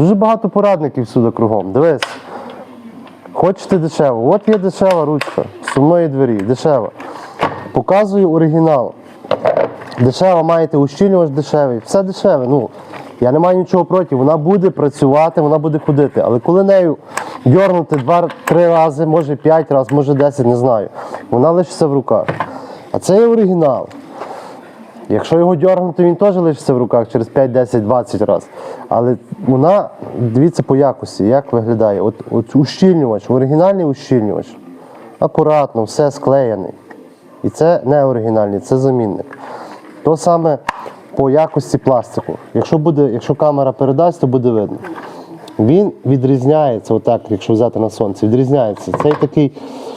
Дуже багато порадників сюди кругом. Дивись. Хочете дешево? От є дешева ручка сумної двері, дешева. Показую оригінал. Дешево маєте ущільнювач дешевий, все дешеве. Ну, я не маю нічого проти, вона буде працювати, вона буде ходити. Але коли нею дьорнути два-три рази, може п'ять разів, може 10, не знаю, вона лишиться в руках. А це є оригінал. Якщо його дьорнути, він теж лишиться в руках через 5, 10, 20 разів. Але вона, дивіться по якості, як виглядає. От, от ущільнювач, оригінальний ущільнювач. Акуратно, все склеєний. І це не оригінальний, це замінник. То саме по якості пластику. Якщо, буде, якщо камера передасть, то буде видно. Він відрізняється, отак, якщо взяти на сонце, відрізняється. Цей такий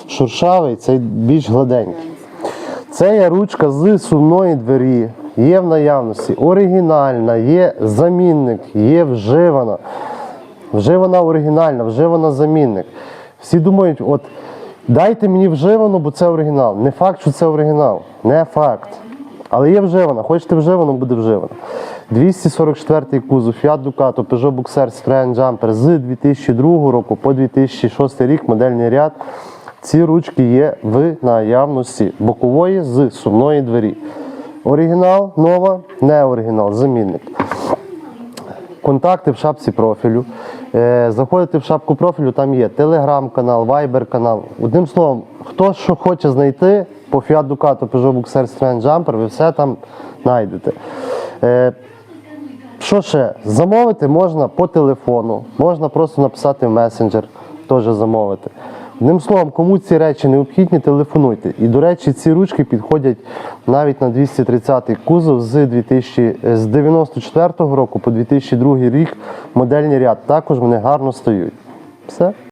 шуршавий, цей більш гладенький. Це є ручка з сумної двері, є в наявності оригінальна, є замінник, є вживана. Вживана оригінальна, вживана замінник. Всі думають, от дайте мені вживану, бо це оригінал. Не факт, що це оригінал. Не факт. Але є вживана. Хочете вживану, буде вживана. 244 кузов, Fiat Ducato, Peugeot Boxer, Citroen Jumper з 2002 року по 2006 рік модельний ряд. Ці ручки є в наявності бокової з сумної двері. Оригінал, нова, не оригінал, замінник. Контакти в шапці профілю. Е, Заходите в шапку профілю, там є телеграм-канал, вайбер-канал. Одним словом, хто що хоче знайти по Fiat Ducato, Peugeot Boxer, Citroen Jumper, ви все там знайдете. Е, Що ще? Замовити можна по телефону, можна просто написати в месенджер, теж замовити. Одним словом, кому ці речі необхідні, телефонуйте. І, до речі, ці ручки підходять навіть на 230 кузов з, 2000, з 94 року по 2002 рік модельний ряд. Також вони гарно стають. Все.